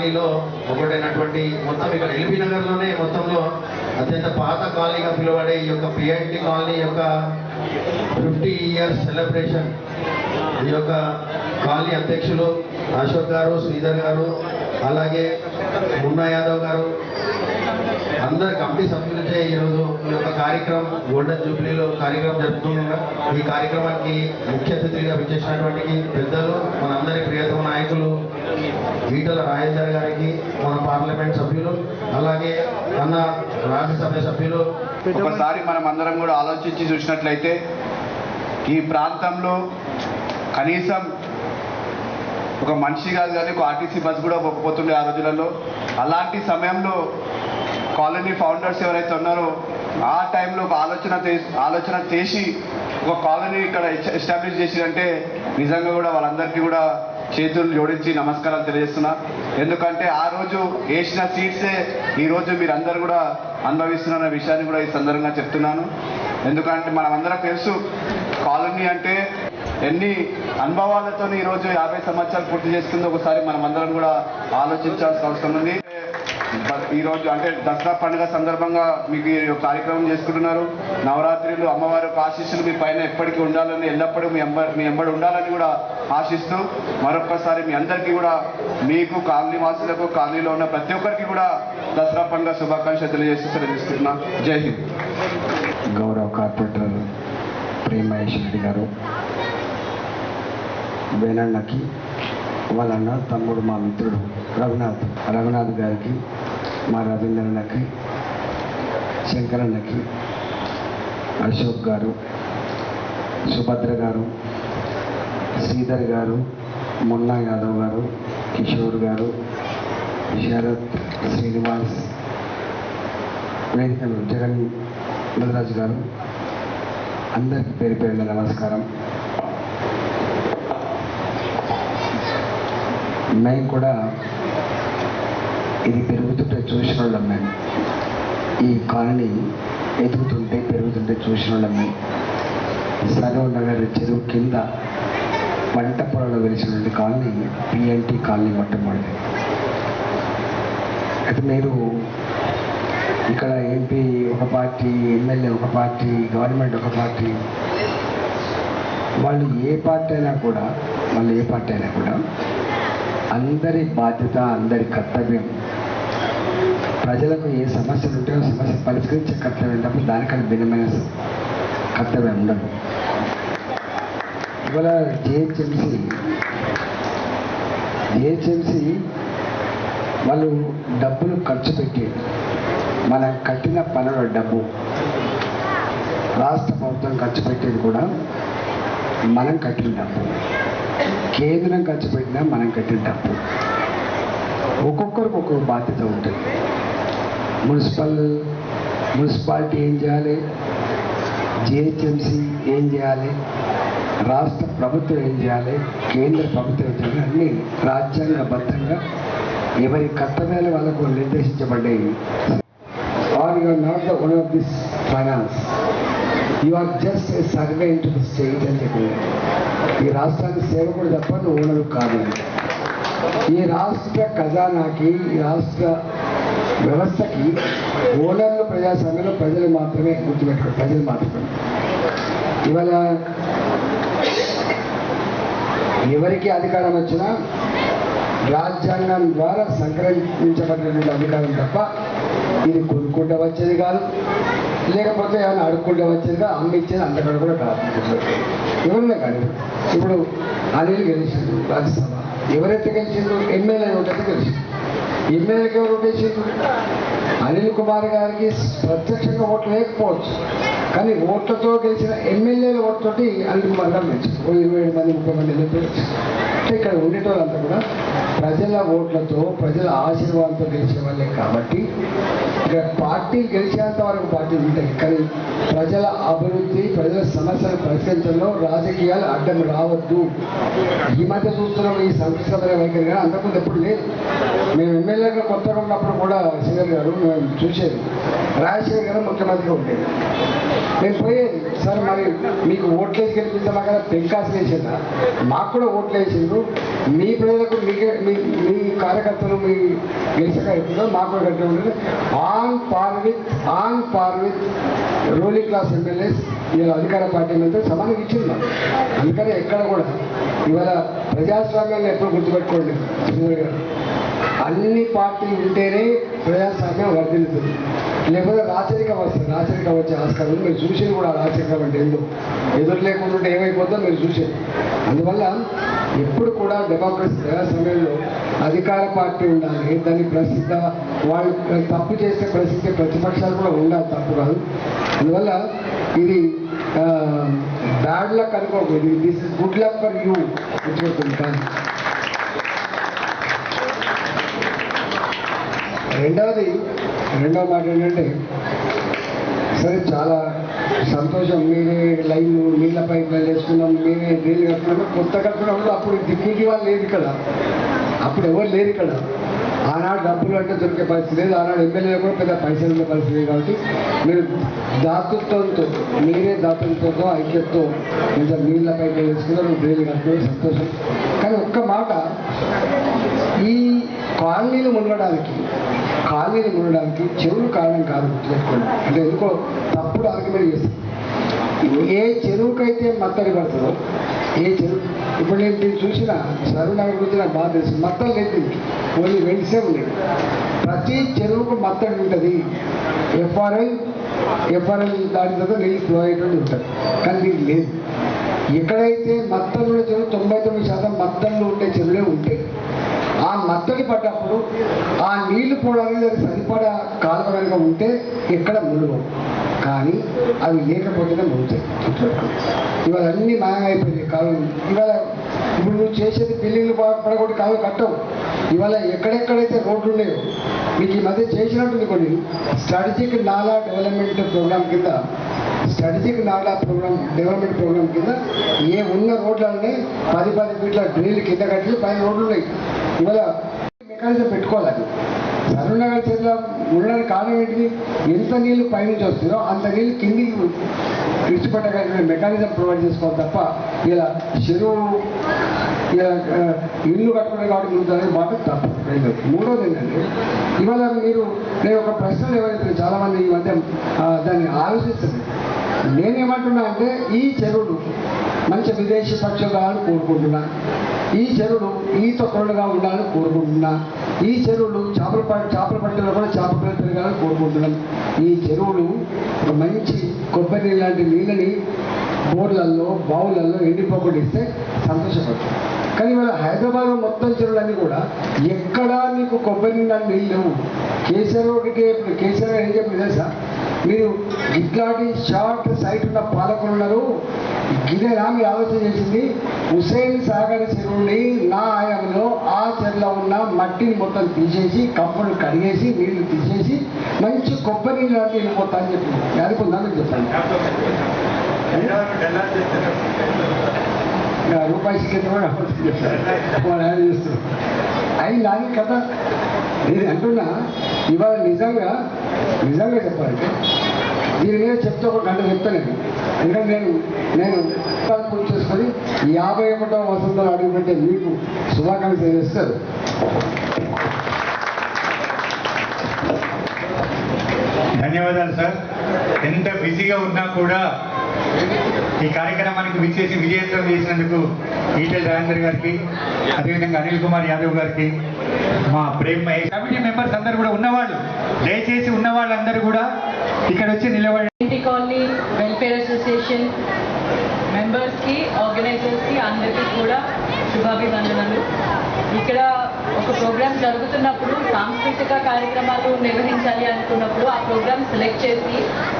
కాలనీలో ఒకటైనటువంటి మొత్తం ఇక్కడ ఎల్బీ నగర్లోనే మొత్తంలో అత్యంత పాత కాలనీగా పిలువడే ఈ యొక్క పిఐటి కాలనీ యొక్క ఫిఫ్టీ ఇయర్స్ సెలబ్రేషన్. ఈ యొక్క కాలనీ అధ్యక్షులు అశోక్ గారు శ్రీధర్ గారు అలాగే మున్నా యాదవ్ గారు అందరు కమిటీ సభ్యులచే ఈరోజు ఈ యొక్క కార్యక్రమం గోల్డెన్ జూబ్లీలో కార్యక్రమం జరుపుతుండగా ఈ కార్యక్రమానికి ముఖ్య అతిథిగా విచ్చేసినటువంటి పెద్దలు మనందరి ప్రియతమ నాయకులు ఈటల రాజేందర్ గారికి మన పార్లమెంట్ సభ్యులు అలాగే అన్న రాజ్యసభ సభ్యులు. ఒకసారి మనం అందరం కూడా ఆలోచించి చూసినట్లయితే ఈ ప్రాంతంలో కనీసం ఒక మనిషి కాదు కానీ ఒక ఆర్టీసీ బస్ కూడా పోతుండే ఆ రోజులలో. అలాంటి సమయంలో కాలనీ ఫౌండర్స్ ఎవరైతే ఉన్నారో ఆ టైంలో ఒక ఆలోచన ఆలోచన చేసి ఒక కాలనీ ఇక్కడ ఎస్టాబ్లిష్ చేసిరంటే నిజంగా కూడా వాళ్ళందరికీ కూడా చేతులు జోడించి నమస్కారాలు తెలియజేస్తున్నా. ఎందుకంటే ఆ రోజు వేసిన సీట్సే ఈరోజు మీరందరూ కూడా అనుభవిస్తున్న విషయాన్ని కూడా ఈ సందర్భంగా చెప్తున్నాను. ఎందుకంటే మనమందరం తెలుసు కాలనీ అంటే ఎన్ని అనుభవాలతో ఈరోజు యాభై సంవత్సరాలు పూర్తి చేసుకుంది ఒకసారి మనం అందరం కూడా ఆలోచించాల్సిన అవసరం ఉంది. ఈ రోజు అంటే దసరా పండుగ సందర్భంగా మీకు ఈ కార్యక్రమం చేసుకుంటున్నారు. నవరాత్రులు అమ్మవారి యొక్క ఆశీస్సులు మీ పైన ఎప్పటికీ ఉండాలని ఎల్లప్పుడూ మీ ఎంబ మీ ఎంబడి ఉండాలని కూడా ఆశిస్తూ మరొక్కసారి మీ అందరికీ కూడా మీకు కాలనీ వాసులకు కాలనీలో ఉన్న ప్రతి ఒక్కరికి కూడా దసరా పండుగ శుభాకాంక్షలు తెలియజేసి తెలియజేస్తున్నా జై హింద్. గౌరవ కార్పొరేటర్ ప్రేమహేష్ రెడ్డి గారు వేణన్నకి వాళ్ళన్న తమ్ముడు మా మిత్రుడు రఘునాథ్ రఘునాథ్ గారికి మా రవీంద్రన్నకి శంకరన్నకి అశోక్ గారు సుభద్ర గారు శ్రీధర్ గారు మున్నా యాదవ్ గారు కిషోర్ గారు శరత్ శ్రీనివాస్ వేదిక జగన్ ముదరాజు గారు అందరికీ పేరు పేరున నమస్కారం. మేము కూడా ఇది పెరుగుతుంటే చూసిన వాళ్ళం మేము ఈ కాలనీ ఎదుగుతుంటే పెరుగుతుంటే చూసిన వాళ్ళం మేము సగం నగర్ చెరువు కింద పంట పొలంలో వెలిసినటువంటి కాలనీ పిఎన్టీ కాలనీ మొట్టమొదటి అయితే మీరు ఇక్కడ ఎంపీ ఒక పార్టీ ఎమ్మెల్యే ఒక పార్టీ గవర్నమెంట్ ఒక పార్టీ వాళ్ళు ఏ పార్టీ అయినా కూడా వాళ్ళు ఏ పార్టీ అయినా కూడా అందరి బాధ్యత అందరి కర్తవ్యం ప్రజలకు ఏ సమస్యలు ఉంటాయో సమస్య పరిష్కరించే కర్తవ్యం తప్ప దానికన్నా భిన్నమైన కర్తవ్యం ఉండదు. ఇవాళ జిహెచ్ఎంసి జిహెచ్ఎంసి వాళ్ళు డబ్బులు ఖర్చు పెట్టి మనం కట్టిన పనుల డబ్బు రాష్ట్ర ప్రభుత్వం ఖర్చు పెట్టేది కూడా మనం కట్టిన డబ్బు. కేంద్రం ఖర్చు పెట్టినా మనం కట్టిన డబ్బు. ఒక్కొక్కరికి ఒక్కొక్క బాధ్యత ఉంటుంది. మున్సిపల్ మున్సిపాలిటీ ఏం చేయాలి? జిహెచ్ఎంసీ ఏం చేయాలి? రాష్ట్ర ప్రభుత్వం ఏం చేయాలి? కేంద్ర ప్రభుత్వం ఏం చేయాలి? అన్నీ రాజ్యాంగబద్ధంగా ఎవరి కర్తవ్యాలు వాళ్ళకు నిర్దేశించబడ్డాయి. Are you are not the one of this finance. You are just a survey to the state అని చెప్పి. ఈ రాష్ట్రానికి సేవకుడు తప్ప నువ్వు ఓనరు కాదు. ఈ రాష్ట్ర ఖజానాకి ఈ రాష్ట్ర వ్యవస్థకి ఓనర్లు ప్రజాస్వామ్యంలో ప్రజలు మాత్రమే గుర్తుపెట్టుకో ప్రజలు మాత్రమే. ఇవాళ ఎవరికి అధికారం వచ్చినా రాజ్యాంగం ద్వారా సంక్రమించబడినటువంటి అధికారం తప్ప ఇది కొనుక్కుంటూ వచ్చేది కాదు. లేకపోతే ఏమైనా అడుక్కుంటూ వచ్చేది కాదు. అమ్మిచ్చేది అంతకడ కూడా కాదు. ఎవరినే కాదు. ఇప్పుడు అనిల్ గెలిచిండు రాజ్యసభ. ఎవరైతే గెలిచిండ్రు ఎమ్మెల్యే ఒకటి గెలిచిండు. ఎమ్మెల్యేగా ఎవరు అనిల్ కుమార్ గారికి ప్రత్యక్షంగా ఓట్లు లేకపోవచ్చు. కానీ ఓట్లతో గెలిచిన ఎమ్మెల్యేల ఓట్లతోటి అనిల్ మండలం గారు గెలిచారు ఓ ఇరవై ఏడు మంది ముప్పై మంది అంటే ఇక్కడ ఉండేటోళ్ళంతా కూడా ప్రజల ఓట్లతో ప్రజల ఆశీర్వాదంతో గెలిచిన వాళ్ళే కాబట్టి ఇక్కడ పార్టీ గెలిచేంత వరకు పార్టీ ఉంటాయి కానీ ప్రజల అభివృద్ధి ప్రజల సమస్యలు పరిష్కరించడంలో రాజకీయాలు అడ్డం రావద్దు. ఈ మధ్య చూస్తున్నాం ఈ సంస్కృత వైఖరి కానీ అంతకుముందు ఎప్పుడు లేదు. మేము ఎమ్మెల్యేగా కొత్తగా ఉన్నప్పుడు కూడా సింగర్ గారు మేము చూసేది. రాజశేఖర్ గారు ముఖ్యమంత్రిగా ఉండేది. నేను పోయేది. సార్ మరి మీకు ఓట్లేసి గెలిపిస్తామా కదా పెంకాసు వేసిందా మాకు కూడా ఓట్లు వేసిండ్రు. మీ ప్రజలకు మీకే మీ మీ కార్యకర్తలు మీ గెలిచాక ఎప్పుడో మాకు కూడా గట్టి ఉంటుంది on par with on par with ruling class MLAs ఇలా అధికార పార్టీ మీద సమానం ఇచ్చింది అందుకనే ఎక్కడ కూడా ఇవాళ ప్రజాస్వామ్యాన్ని ఎప్పుడు గుర్తుపెట్టుకోండి శ్రీధర్ గారు. అన్ని పార్టీలు ఉంటేనే ప్రజాస్వామ్యం వర్ధిల్లుతుంది. లేకపోతే రాచరికం వస్తుంది. రాచరికం వచ్చే ఆస్కారం మీరు చూసేది కూడా రాచరికం అంటే ఏందో ఎదురు లేకుండా ఉంటే ఏమైపోతుందో మీరు చూసేది. అందువల్ల ఎప్పుడు కూడా డెమోక్రసీ సమయంలో అధికార పార్టీ ఉండాలి. దాన్ని ప్రసిద్ధ వాళ్ళు తప్పు చేస్తే ప్రసిద్ధ ప్రతిపక్షాలు కూడా ఉండాలి తప్పు కాదు. అందువల్ల ఇది బ్యాడ్ లక్ ఇది this is good luck for you గుర్తుపెట్టుకుంది రెండవది రెండవ మాట ఏంటంటే సరే చాలా సంతోషం. మీరే లైన్ నీళ్ళ పైప్ వేసుకున్నాం మేమే నీళ్ళు కట్టుకున్నాము. కొత్త కట్టుకున్నప్పుడు అప్పుడు దిక్కు వాళ్ళు లేదు ఇక్కడ. అప్పుడు ఎవరు లేరు ఇక్కడ. ఆనాడు డబ్బులు అంటే దొరికే పరిస్థితి లేదు. ఆనాడు ఎమ్మెల్యే కూడా పెద్ద పైసలు ఉండే పరిస్థితి లేదు కాబట్టి మీరు దాతృత్వంతో మీరే దాతృత్వంతో ఐక్యతతో కొంచెం నీళ్ళ పైకి వేసుకున్నారు డైలీ కట్టుకుని సంతోషం. కానీ ఒక్క మాట ఈ కాలనీలు మునగడానికి కాలనీలు కొనడానికి చెరువులు కారణం కాదు గుర్తుపెట్టుకోండి. అంటే ఎందుకో తప్పుడు ఆర్గ్యుమెంట్ చేస్తాను ఏ చెరువుకైతే మత్తడి పడుతుందో ఏ చెరువు ఇప్పుడు నేను దీన్ని చూసిన సరునగర్ గురించి నాకు బాగా తెలుసు. మత్తలు లేదు దీనికి. ఓన్లీ వెంట్సే ఉన్నాయి. ప్రతి చెరువుకు మత్తడి ఉంటుంది. ఎఫ్ఆర్ఎల్ ఎఫ్ఆర్ఎల్ దాని తర్వాత నీళ్ళు ఫ్లో అయ్యేటువంటి ఉంటుంది. కానీ దీనికి లేదు. ఎక్కడైతే మత్తలు ఉన్న చెరువు తొంభై తొమ్మిది శాతం మత్తళ్ళు ఉండే చెరువులే ఉంటాయి. ఆ నత్తడి పడ్డప్పుడు ఆ నీళ్ళు పోవడానికి సరిపడ సరిపడా కాలువ కనుక ఉంటే ఎక్కడ మునుగవు కానీ అవి లేకపోతేనే మునుగుతాయి. ఇవాళ అన్ని మాయమైపోయింది కాలువలు. ఇవాళ ఇప్పుడు నువ్వు చేసేది బిల్డింగ్లు పడగొట్టి కాలువ కట్టవు. ఇవాళ ఎక్కడెక్కడైతే రోడ్లు ఉన్నాయో మీకు ఈ మధ్య చేసినట్టుంది కొన్ని. స్ట్రాటజిక్ నాలా డెవలప్మెంట్ ప్రోగ్రామ్ కింద స్ట్రాటజిక్ నాలా ప్రోగ్రామ్ డెవలప్మెంట్ ప్రోగ్రామ్ కింద ఏ ఉన్న రోడ్లన్నీ పది పది ఫీట్ల డ్రిల్ కింద కట్టి పైన రోడ్లు ఉన్నాయి ఇవాళ మెకానిజం పెట్టుకోవాలి. సరూనగర్ చెరువులో ఉండడానికి కారణం ఏంటిది? ఎంత నీళ్ళు పైనుంచి వస్తుందో అంత నీళ్ళు కిందికి విడిచిపెట్టగలిగిన మెకానిజం ప్రొవైడ్ చేసుకోవాలి తప్ప ఇలా చెరువు ఇలా ఇల్లు కట్టుకునే కాబట్టి ముందు మాట తప్పు మూడోది ఏంటంటే ఇవాళ మీరు నేను ఒక ప్రశ్నలు ఎవరైతే చాలామంది ఈ మధ్య దాన్ని ఆలోచిస్తుంది నేనేమంటున్నా అంటే ఈ చెరువులు మంచి విదేశీ పక్షులు కావాలని కోరుకుంటున్నా. ఈ చెరువులు ఈత కొరలుగా ఉండాలని కోరుకుంటున్నా. ఈ చెరువులు చేపల ప- చేపల పట్టణంలో కూడా చేపల పిల్లలు పెరగాలని కోరుకుంటున్నాం. ఈ చెరువులు ఒక మంచి కొబ్బరి నీళ్ళు లాంటి నీళ్ళని బోర్లలో బావులలో ఎండిపోకుండా ఇస్తే సంతోషపడతాం. కానీ ఇవాళ హైదరాబాద్లో మొత్తం చెరువులన్నీ కూడా ఎక్కడా నీకు కొబ్బరి నీళ్ళ నీళ్ళు లేవు. కేసీఆర్ ఒకటి ఇప్పుడు కేసీఆర్ ఏం చెప్పింది తెలుసా? మీరు ఇట్లాంటి షార్ట్ సైట్ ఉన్న పాలకులు ఉన్నారు. ఇదేనా మీరు ఆలోచన చేసింది హుసేన్ సాగర్ చెరువుని నా ఆయంలో ఆ చెరువులో ఉన్న మట్టిని మొత్తం తీసేసి కప్పులు కడిగేసి నీళ్ళు తీసేసి మంచి కొబ్బరి నీళ్ళు లాంటి వెళ్ళిపోతా అని చెప్పింది అది కొందని చెప్పండి. రూపాయి టికెట్ చేస్తారు అయింది అది కథ? నేను అంటున్నా ఇవాళ నిజంగా నిజంగా చెప్పాలంటే దీని మీద చెప్తే ఒక గంట చెప్తాను ఎందుకంటే నేను నేను పూర్తి చేసుకొని యాభై ఒకటో వసంతలు అడుగుపెట్టే మీకు శుభాకాంక్షలు చేస్తారు ధన్యవాదాలు సార్. ఎంత బిజీగా ఉన్నా కూడా ఈ కార్యక్రమానికి విచ్చేసి విజయవంతం చేసినందుకు ఈటెల్ రాజేందర్ గారికి అదేవిధంగా అనిల్ కుమార్ యాదవ్ గారికి మా ప్రేమ కమిటీ మెంబర్స్ అందరూ కూడా ఉన్నవాళ్ళు దయచేసి ఉన్న వాళ్ళందరూ కూడా ఇక్కడ వచ్చి నిలబడి ఇంటి కాలనీ వెల్ఫేర్ అసోసియేషన్ మెంబర్స్కి ఆర్గనైజర్స్కి అందరికీ కూడా శుభాభివందనలు ఇక్కడ ఒక ప్రోగ్రామ్ జరుగుతున్నప్పుడు సాంస్కృతిక కార్యక్రమాలు నిర్వహించాలి అనుకున్నప్పుడు ఆ ప్రోగ్రామ్ సెలెక్ట్ చేసి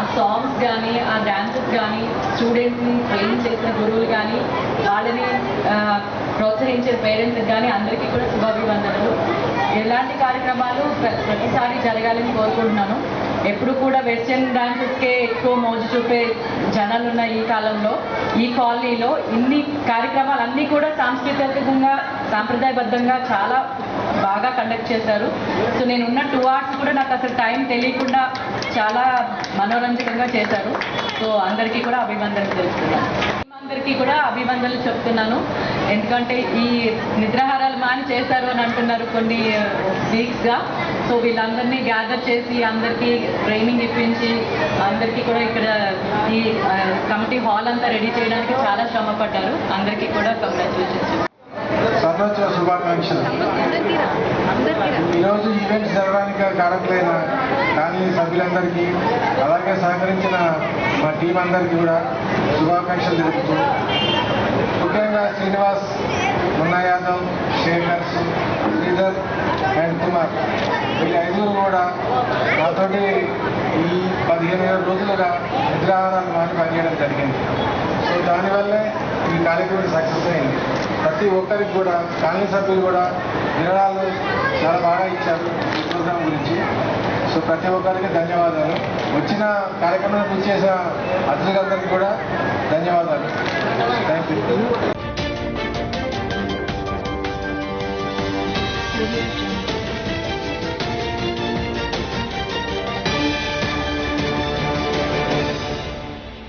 ఆ సాంగ్స్ కానీ ఆ డ్యాన్సెస్ కానీ స్టూడెంట్స్ని ట్రైన్ చేసిన గురువులు కానీ వాళ్ళని ప్రోత్సహించే పేరెంట్స్కి కానీ అందరికీ కూడా శుభాభివందనలు ఎలాంటి కార్యక్రమాలు ప్రతిసారి జరగాలని కోరుకుంటున్నాను. ఎప్పుడు కూడా వెస్టర్న్ డాన్సెస్కే ఎక్కువ మోజు చూపే జనాలు ఉన్న ఈ కాలంలో ఈ కాలనీలో ఇన్ని కార్యక్రమాలు అన్నీ కూడా సాంస్కృతికంగా సాంప్రదాయబద్ధంగా చాలా బాగా కండక్ట్ చేశారు. సో నేను ఉన్న టూ అవర్స్ కూడా నాకు అసలు టైం తెలియకుండా చాలా మనోరంజకంగా చేశారు. సో అందరికీ కూడా అభివందనలు తెలుస్తున్నాను అందరికీ కూడా అభివందనలు చెప్తున్నాను. ఎందుకంటే ఈ నిద్రాహారాలు మాని చేశారు అని అంటున్నారు కొన్ని వీక్స్గా. సో వీళ్ళందరినీ గ్యాదర్ చేసి అందరికీ ట్రైనింగ్ ఇప్పించి అందరికీ కూడా ఇక్కడ ఈ కమిటీ హాల్ అంతా రెడీ చేయడానికి చాలా శ్రమ పడ్డారు అందరికీ కూడా కంగ్రాచులేషన్స్ శుభాకాంక్షలు. ఈరోజు ఈవెంట్ జరగడానికి కారకులైన కానీ సభ్యులందరికీ అలాగే సహకరించిన మా టీం అందరికీ కూడా శుభాకాంక్షలు తెలుపుతూ ముఖ్యంగా శ్రీనివాస్ మున్నా యాదవ్ శేఖర్స్ శ్రీధర్ అండ్ కుమార్. వీళ్ళు ఐదుగురు కూడా నాతోటి ఈ పదిహేను ఏడు రోజులుగా నిద్రాహారాలు మాని పనిచేయడం జరిగింది. సో దానివల్లే ఈ కార్యక్రమం సక్సెస్ అయింది. ప్రతి ఒక్కరికి కూడా కాలనీ సభ్యులు కూడా వివరాలు చాలా బాగా ఇచ్చారు ఈ ప్రోగ్రాం గురించి. సో ప్రతి ఒక్కరికి ధన్యవాదాలు. వచ్చిన కార్యక్రమానికి చేసిన అతిథులందరికీ కూడా ధన్యవాదాలు. Thank you Audio Jungle.